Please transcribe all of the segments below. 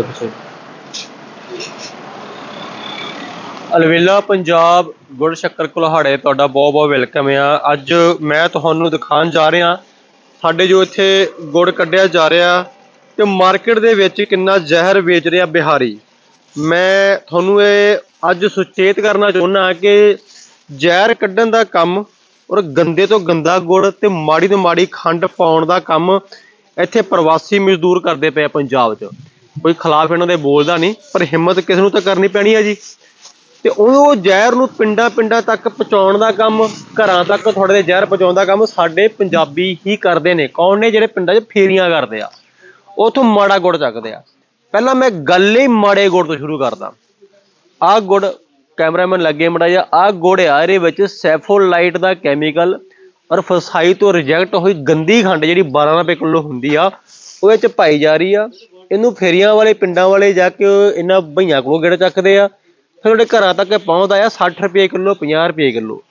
ਅੱਛਾ। ਅਲਵੇਲਾ ਪੰਜਾਬ ਗੁੜ ਸ਼ੱਕਰ ਕੁਲਹਾੜੇ, ਤੁਹਾਡਾ ਬਹੁਤ ਬਹੁਤ ਵੈਲਕਮ ਆ। ਅੱਜ ਮੈਂ ਤੁਹਾਨੂੰ ਦਿਖਾਉਣ ਜਾ ਰਿਹਾ, ਸਾਡੇ ਜੋ ਇੱਥੇ ਗੁੜ ਕੱਢਿਆ ਜਾ ਰਿਹਾ ਤੇ ਮਾਰਕੀਟ ਦੇ ਵਿੱਚ ਕਿੰਨਾ ਜ਼ਹਿਰ ਵੇਚ ਰਿਹਾ ਬਿਹਾਰੀ। ਮੈਂ ਤੁਹਾਨੂੰ ਇਹ ਅੱਜ ਸੁਚੇਤ ਕਰਨਾ ਚਾਹੁੰਦਾ ਕਿ ਜ਼ਹਿਰ ਕੱਢਣ ਦਾ ਕੰਮ ਔਰ ਗੰਦੇ ਤੋਂ ਗੰਦਾ ਗੁੜ ਤੇ ਮਾੜੀ ਤੋਂ ਮਾੜੀ ਖੰਡ ਪਾਉਣ ਦਾ ਕੰਮ ਇੱਥੇ ਪ੍ਰਵਾਸੀ ਮਜ਼ਦੂਰ ਕਰਦੇ ਪਏ ਪੰਜਾਬ 'ਚ। ਕੋਈ ਖਿਲਾਫ ਇਹਨਾਂ ਦੇ ਬੋਲਦਾ ਨਹੀਂ, ਪਰ ਹਿੰਮਤ ਕਿਸ ਨੂੰ ਤਾਂ ਕਰਨੀ ਪੈਣੀ ਹੈ ਜੀ। ਤੇ ਉਹ ਜ਼ਹਿਰ ਨੂੰ ਪਿੰਡਾਂ ਪਿੰਡਾਂ ਤੱਕ ਪਹੁੰਚਾਉਣ ਦਾ ਕੰਮ, ਘਰਾਂ ਤੱਕ ਤੁਹਾਡੇ ਦੇ ਜ਼ਹਿਰ ਪਹੁੰਚਾਉਣ ਦਾ ਕੰਮ ਸਾਡੇ ਪੰਜਾਬੀ ਹੀ ਕਰਦੇ ਨੇ। ਕੌਣ ਨੇ ਜਿਹੜੇ ਪਿੰਡਾਂ 'ਚ ਫੇਰੀਆਂ ਕਰਦੇ ਆ? ਉਥੋਂ ਮਾੜਾ ਗੁੜ ਚੱਕਦੇ ਆ। ਪਹਿਲਾਂ ਮੈਂ ਗੱਲ ਹੀ ਮਾੜੇ ਗੁੜ ਤੋਂ ਸ਼ੁਰੂ ਕਰਦਾ। ਆਹ ਗੁੜ ਕੈਮਰਾਮੈਨ ਲੱਗੇ ਮੜਾ ਜਾ ਆਹ ਗੁੜ ਆ, ਇਹਦੇ ਵਿੱਚ ਸੈਫੋਲਾਈਟ ਦਾ ਕੈਮੀਕਲ ਔਰ ਫਸਾਈ ਤੋਂ ਰਿਜੈਕਟ ਹੋਈ ਗੰਦੀ ਖੰਡ ਜਿਹੜੀ 12 ਰੁਪਏ ਕਿਲੋ ਹੁੰਦੀ ਆ, ਉਹਦੇ ਚ ਪਾਈ ਜਾ ਰਹੀ ਆ। ਇਹਨੂੰ ਫੇਰੀਆਂ ਵਾਲੇ, ਪਿੰਡਾਂ ਵਾਲੇ ਜਾ ਕੇ ਇਹਨਾਂ ਭਈਆਂ ਕੋਲੋਂ ਗੇੜ ਚੱਕਦੇ ਆ। ਫਿਰ ਤੁਹਾਡੇ ਘਰਾਂ ਤੱਕ ਪਹੁੰਚਦਾ ਆ 60 ਰੁਪਏ ਕਿਲੋ 50 ਰੁਪਏ ਕਿਲੋ।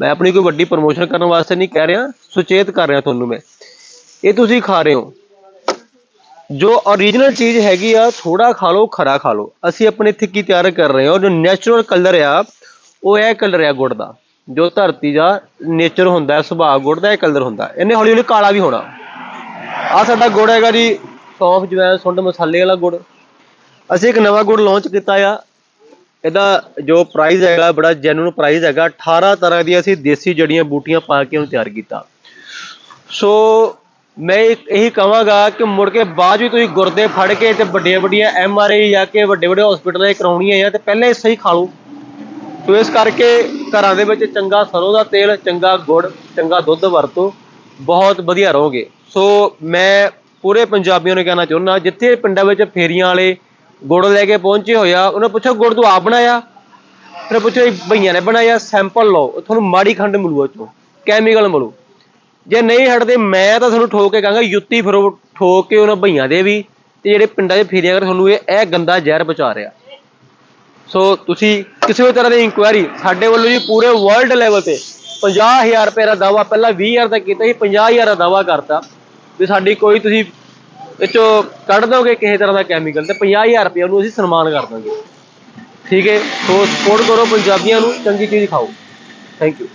ਮੈਂ ਆਪਣੀ ਕੋਈ ਵੱਡੀ ਪ੍ਰਮੋਸ਼ਨ ਕਰਨ ਵਾਸਤੇ ਨਹੀਂ ਕਹਿ ਰਿਹਾ, ਸੁਚੇਤ ਕਰ ਰਿਹਾ ਤੁਹਾਨੂੰ ਮੈਂ। ਇਹ ਤੁਸੀਂ ਖਾ ਰਹੇ ਹੋ। ਜੋ origignal ਚੀਜ਼ ਹੈਗੀ ਆ ਥੋੜਾ ਖਾ ਲਓ, ਖਰਾ ਖਾ ਲਓ। ਅਸੀਂ ਆਪਣੇ ਇੱਥੇ ਕੀ ਤਿਆਰ ਕਰ ਰਹੇ ਹਾਂ? ਜੋ ਨੈਚੁਰਲ ਕਲਰ ਆ, ਉਹ ਇਹ ਕਲਰ ਆ ਗੁੜ ਦਾ। ਜੋ ਧਰਤੀ ਦਾ ਨੇਚਰ ਹੁੰਦਾ, ਸੁਭਾਅ ਗੁੜ ਦਾ ਇਹ ਕਲਰ ਹੁੰਦਾ। ਇਹਨੇ ਹੌਲੀ ਹੌਲੀ ਕਾਲਾ ਵੀ ਹੋਣਾ। ਆ ਸਾਡਾ ਗੁੜ ਹੈਗਾ ਜੀ ਸੌਂਫ ਜਵੈਣ ਸੁੰਡ ਮਸਾਲੇ ਵਾਲਾ ਗੁੜ। ਅਸੀਂ ਇੱਕ ਨਵਾਂ ਗੁੜ ਲਾਂਚ ਕੀਤਾ ਆ। ਇਹਦਾ ਜੋ ਪ੍ਰਾਈਸ ਹੈਗਾ, ਬੜਾ ਜੈਨੂਨ ਪ੍ਰਾਈਸ ਹੈਗਾ। 18 ਤਰ੍ਹਾਂ ਦੀਆਂ ਅਸੀਂ ਦੇਸੀ ਜੜੀਆਂ, ਬੂਟੀਆਂ ਪਾ ਕੇ ਉਹਨੂੰ ਤਿਆਰ ਕੀਤਾ। ਸੋ ਮੈਂ ਇਹੀ ਕਹਾਂਗਾ ਕਿ ਮੁੜ ਕੇ ਬਾਅਦ ਵੀ ਤੁਸੀਂ ਗੁਰਦੇ ਫੜ ਕੇ ਤੇ ਵੱਡੀਆਂ ਵੱਡੀਆਂ ਐਮ ਆਰ ਆਈ ਜਾ ਕੇ ਵੱਡੇ ਵੱਡੇ ਹਸਪੀਟਲਾਂ 'ਚ ਕਰਾਉਣੀਆਂ ਆ ਤੇ ਪਹਿਲੇ ਸਹੀ ਖਾ ਲਓ। ਸੋ ਇਸ ਕਰਕੇ ਘਰਾਂ ਦੇ ਵਿੱਚ ਚੰਗਾ ਸਰੋਂ ਦਾ ਤੇਲ, ਚੰਗਾ ਗੁੜ, ਚੰਗਾ ਦੁੱਧ ਵਰਤੋ। ਬਹੁਤ ਵਧੀਆ ਰਹੋਗੇ। ਸੋ ਮੈਂ ਪੂਰੇ ਪੰਜਾਬੀਆਂ ਨੂੰ ਕਹਿਣਾ ਚਾਹੁੰਦਾ, ਜਿੱਥੇ ਪਿੰਡਾਂ ਵਿੱਚ ਫੇਰੀਆਂ ਵਾਲੇ ਗੁੜ ਲੈ ਕੇ ਪਹੁੰਚੇ ਹੋਇਆ ਉਹਨਾਂ ਪੁੱਛੋ ਗੁੜ ਤੂੰ ਆਪ ਬਣਾਇਆ? ਫਿਰ ਪੁੱਛੋ ਇਹ ਭਈਆਂ ਨੇ ਬਣਾਇਆ ਸੈਂਪਲ ਲਓ, ਤੁਹਾਨੂੰ ਮਾੜੀ ਖੰਡ ਮਿਲੂ ਉਹ ਚੋਂ ਕੈਮੀਕਲ ਮਿਲੂ। ਜੇ ਨਹੀਂ ਹਟਦੇ, ਮੈਂ ਤਾਂ ਤੁਹਾਨੂੰ ਠੋਕ ਕੇ ਕਹਾਂਗਾ ਯੁੱਤੀ ਫਿਰੋ, ਠੋਕ ਕੇ ਉਹਨਾਂ ਭਈਆਂ ਦੇ ਵੀ, ਤੇ ਜਿਹੜੇ ਪਿੰਡਾਂ 'ਚ ਫੇਰੀਆਂ ਕਰ ਤੁਹਾਨੂੰ ਇਹ ਇਹ ਗੰਦਾ ਜ਼ਹਿਰ ਬਚਾ ਰਿਹਾ। ਸੋ ਤੁਸੀਂ ਕਿਸੇ ਵੀ ਤਰ੍ਹਾਂ ਦੀ ਇਨਕੁਆਇਰੀ ਸਾਡੇ ਵੱਲੋਂ ਜੀ ਪੂਰੇ ਵਰਲਡ ਲੈਵਲ ਤੇ 50000 ਰੁਪਏ ਦਾ ਦਾਵਾ ਪਹਿਲਾਂ 20000 ਦਾ ਕੀਤਾ ਸੀ 50000 ਦਾ ਦਾਵਾ ਕਰਤਾ। ਵੀ ਸਾਡੀ ਕੋਈ ਤੁਸੀਂ ਇਹ ਚੋਂ ਕੱਢ ਦੋਗੇ ਕਿਸੇ ਤਰ੍ਹਾਂ ਦਾ ਕੈਮੀਕਲ ਤੇ 50000 ਰੁਪਏ ਉਹਨੂੰ ਅਸੀਂ ਸਨਮਾਨ ਕਰ ਦਾਂਗੇ। ਠੀਕ ਹੈ? ਸੋ ਸਪੋਰਟ ਕਰੋ ਪੰਜਾਬੀਆਂ ਨੂੰ, ਚੰਗੀ ਚੀਜ਼ ਖਾਓ। Thank you